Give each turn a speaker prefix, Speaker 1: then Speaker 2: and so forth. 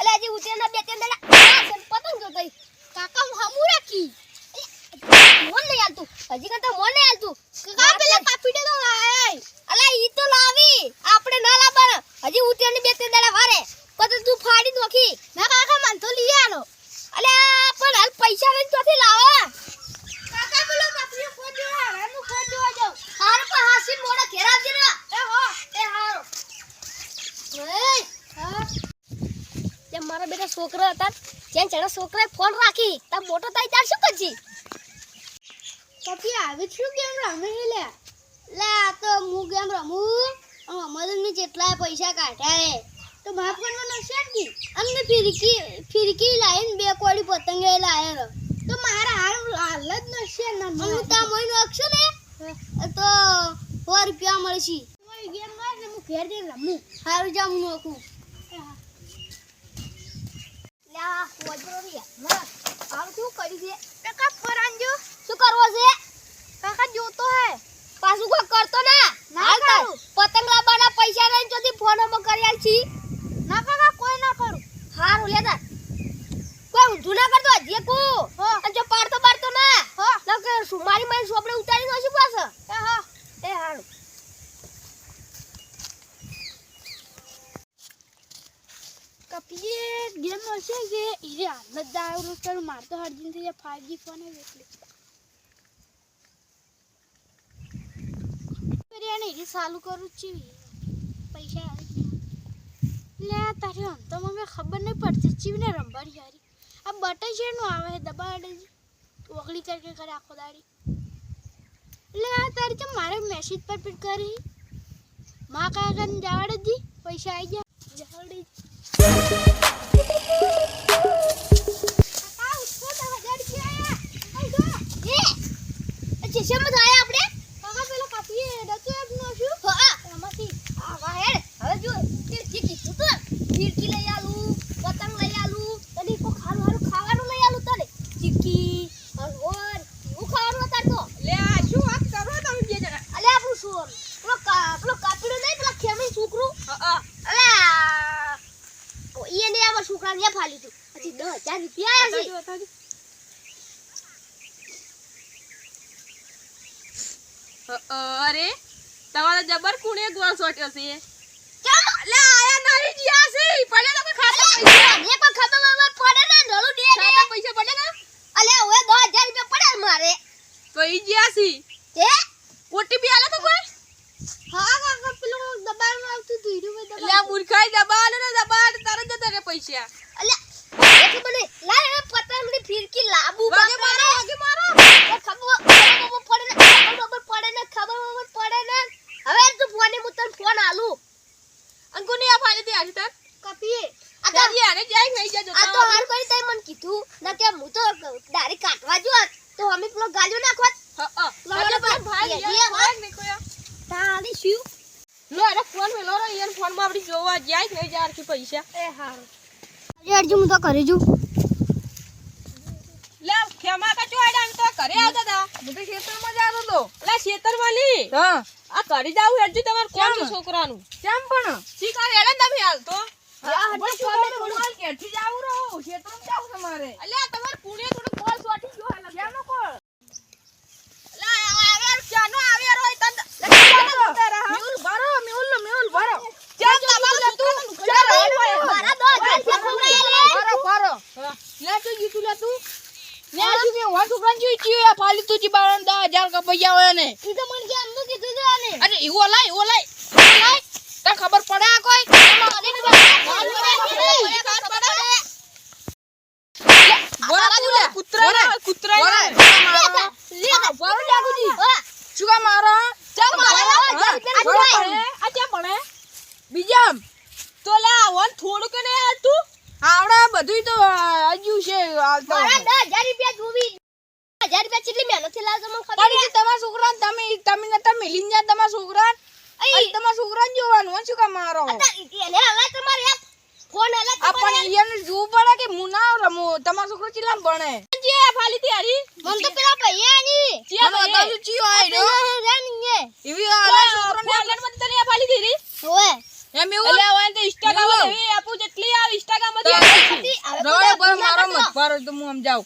Speaker 1: અલે હજી ઉતરેના બે ત્રણ દાડા પતંગ જો
Speaker 2: હમુ રાખી.
Speaker 1: મોન નહીં હજી તો મોન નહીં આલતું
Speaker 2: કાપીડે તો લાય.
Speaker 1: ઈ તો લાવી. આપણે ના લાવવાના. હજી ઉતરેની બે ત્રણ દાડા વારે. પતંગ તું ફાડી નોખી
Speaker 2: ના કાકા મન તો લઈ આલો
Speaker 1: અલે આ પણ હાલ પૈસા લઈને ચોથી લાવા
Speaker 2: કાકા પેલો કાપીડે ખોદ જોવા હારાનું ખોદ જોવા જાવ
Speaker 1: હાર પર હાસી મોડા ઘેર આવજે ને
Speaker 2: એ હો
Speaker 1: એ હારો
Speaker 2: એ હા
Speaker 1: જે મારા છોકરા હતા જેન ચણા છોકરાએ ફોન રાખી તા મોટો થાય તાર શું કરજી?
Speaker 2: પછી આવી શું કેમ રમે છે લે?
Speaker 1: લે આ તો હું ગેમ રમું? અને જેટલા પૈસા કાઢ્યા હે
Speaker 2: તો માફ કરવાનો છે કી
Speaker 1: અમને ફિરકી ફિરકી લાઈન બે કોડી પતંગે લાયેલો
Speaker 2: તો મારા હાલ હાલ જ નશે ના
Speaker 1: હું તા મહિનો અક્ષર ને તો સો રૂપિયા મળશે.
Speaker 2: કોઈ ગેમ ને હું ઘેર જઈને રમું.
Speaker 1: હારું જામ નોખું. આ વજરો રે મત આમ શું કરી છે?
Speaker 2: કાકા ફરાંજો
Speaker 1: શું કરવો છે
Speaker 2: કાકા જોતો હે
Speaker 1: પાછું કોઈ કરતો ના
Speaker 2: ના
Speaker 1: હાલ તાર.
Speaker 2: કરું.
Speaker 1: પતંગ લાવવાના પૈસા લઈને જોતી ફોનમાં કરી આલછી
Speaker 2: ના કાકા કોઈ ના કરું
Speaker 1: હારું લેતા કોઈ ઊંધું ના કરતો જે કો
Speaker 2: હો.
Speaker 1: અને જો પાડતો પાડતો ના
Speaker 2: હો
Speaker 1: લકે સુમારી માં સોપડે ઉતારી નો શું પાછો
Speaker 2: એ હા
Speaker 1: એ હારું
Speaker 2: કપીએ ગેમ નો છે કે ઈરે હાલ જ દાવરું કરું માર તો હરજીન થઈ જાય 5G ફોન હે એટલે ફરી આને ઈરે ચાલુ કરું જ છે પૈસા આવે જ નહીં. લે તારી આમ તો મને ખબર નહીં પડતી ચીવને રંબાડી હારી આ બટન છે નું આવે છે દબાડે ઓગળી કરકે કરે આખો દાડી એટલે આ તારી તો મારે મેસેજ પર પીટ કરી માં કાકા ને જવાડે જી. પૈસા આવી ગયા જવાડે કાકા ઉઠો તો હજાર રૂપિયા આયા આઈ જો
Speaker 1: એ શેમ થાય આપણે
Speaker 2: કાકા પેલો કાપીએ ડતો એપ નો શું
Speaker 1: હા
Speaker 2: એમાંથી
Speaker 1: આ વાહેડ હવે જો તે જે કીધું તો ફીરકી લઈ આલું પતંગ લઈ આલું તને કો ખાવાનું હારું ખાવાનું લઈ આલું તને ચીકી હલવર એવું ખાવાનું હતા તો
Speaker 2: લે આ શું વાત કરો તમે બે જણા
Speaker 1: અલે આપણું સોર પેલો કા પેલો કાપીડો નહીં પેલા ખેમણી છોકરું
Speaker 2: હા
Speaker 1: અલે આ- ઓ ઈને આમાં છોકરાને એ ફાલી તું પછી દસ હજાર રૂપિયા આયા છે
Speaker 3: અરે તમારા જબર કુણે ગોળ સોટ્યો છે.
Speaker 1: કેમ
Speaker 3: લે આયા નહીં જ્યા છે. પડે તો ખાતા પૈસા.
Speaker 1: એ પણ ખબર વબર પડે ને ઢોલું દે
Speaker 3: ખાતા પૈસા પડે ને?
Speaker 1: અલે દસ હજાર રૂપિયા પડે મારે
Speaker 3: તો ઈ જ્યા છે.
Speaker 1: તે
Speaker 3: ઓટીપી આલે તો કોઈ?
Speaker 2: હા કાકા પેલો દબાણમાં આવતું હતું મે દબાણ
Speaker 3: લે મૂર્ખાઈ દબાણ ને દબાણ તારે જતા રે પૈસા.
Speaker 1: અલે ખબર લાય હવે પતંગની ફિરકી લાબુ
Speaker 3: વાગે
Speaker 1: બાપા
Speaker 3: મારો વાગે મારો
Speaker 1: એ ખબર ખબર પડે ને ખબર પડે ને ખબર પડે ને હવે તું ફોને હું તને ફોન આલું
Speaker 3: અંકુની આ ફાજે તે આજે
Speaker 2: કાપીએ
Speaker 1: આ
Speaker 3: દાદી આને જાય નહીં જજો
Speaker 1: આ તો હાલ કરી તઈ મન કીધું. ના કે હું તો ડાયરેક્ટ કાટવા જો તો અમે પેલો ગાલ્યો નાખવા
Speaker 3: હા હા.
Speaker 1: ભાઈ,
Speaker 3: ભાઈ યાર
Speaker 1: તાળી શું?
Speaker 3: લો અરે ફોન મે લો યાર ફોનમાં આપડી જોવા જાય નહીં જાય કે પૈસા.
Speaker 2: એ હા
Speaker 1: અરે અરજી હું તો કરી જુ
Speaker 3: લે ખેમા કચો આડા આમ તો કરે આવતા હતા. હું તો ખેતરમાં જ આવતો તો લે ખેતર વાલી હા. આ કરી જાવ હેડજો તમાર કોણ છે છોકરાનું? કેમ પણ? હેડે ને તમે હાલ તો. તમારે. અલ્યા તમાર પુણે થોડું કોલ સોટી ગયો હાલ. કેમ કોલ લા આવે ચાનો આવે રોય તંદ મેઉલ ભરો મેઉલ મેઉલ ભરો કેમ તમારું તું
Speaker 1: મારા દો હજાર રૂપિયા ખવડાયેલા.
Speaker 3: ભરો ભરો લે તું જીતુ લે તું ને આજુ મે છોકરાને જોઈ ચીયો ફાલી તું જી બારણ 10000 કા પૈસા હોય ને
Speaker 1: ઈ તો મને કે અમને કીધું હતું આને.
Speaker 3: અરે ઈવો લાય ઈવો લાય. લાય. તને ખબર પડે આ કોઈ? કૂતરા કૂતરા કામ મારો?
Speaker 1: ચાલ મારો હજાર?
Speaker 3: બીજામ. તો લે આવન થોડું કે નહીં આવતું આવડે બધુંય તો આજુ છે
Speaker 1: મારા દસ હજાર રૂપિયા રૂપિયા કેટલી મહેનતથી લાવજો મને ખબર
Speaker 3: ઈ તમારા છોકરાને તમે તમે નતા મિલીને જાય તમારા છોકરાને.
Speaker 1: અહીં
Speaker 3: તમારા છોકરાને જોવાનું શું કામ મારો?
Speaker 1: એને હવે તમારે ફોન હલે
Speaker 3: આ પણ એને જોવું પડે કે હું ના રમું. તમારો છોકરો ચીલામ ભણે? જે ફાલી તૈયારી
Speaker 1: મન તો પેલા ભૈયાની
Speaker 3: મને બતાવજો ચિયો આયરો
Speaker 1: રેની
Speaker 3: એવી આલા છોકરાને ઓનલાઈનમાં તને ફાલી દીધી.
Speaker 1: ઓએ
Speaker 3: એમ એવું એટલે હોય તો ઇન્સ્ટાગ્રામ એવી આપું જેટલી આ ઇન્સ્ટાગ્રામ
Speaker 4: તો હું આમ જાઉં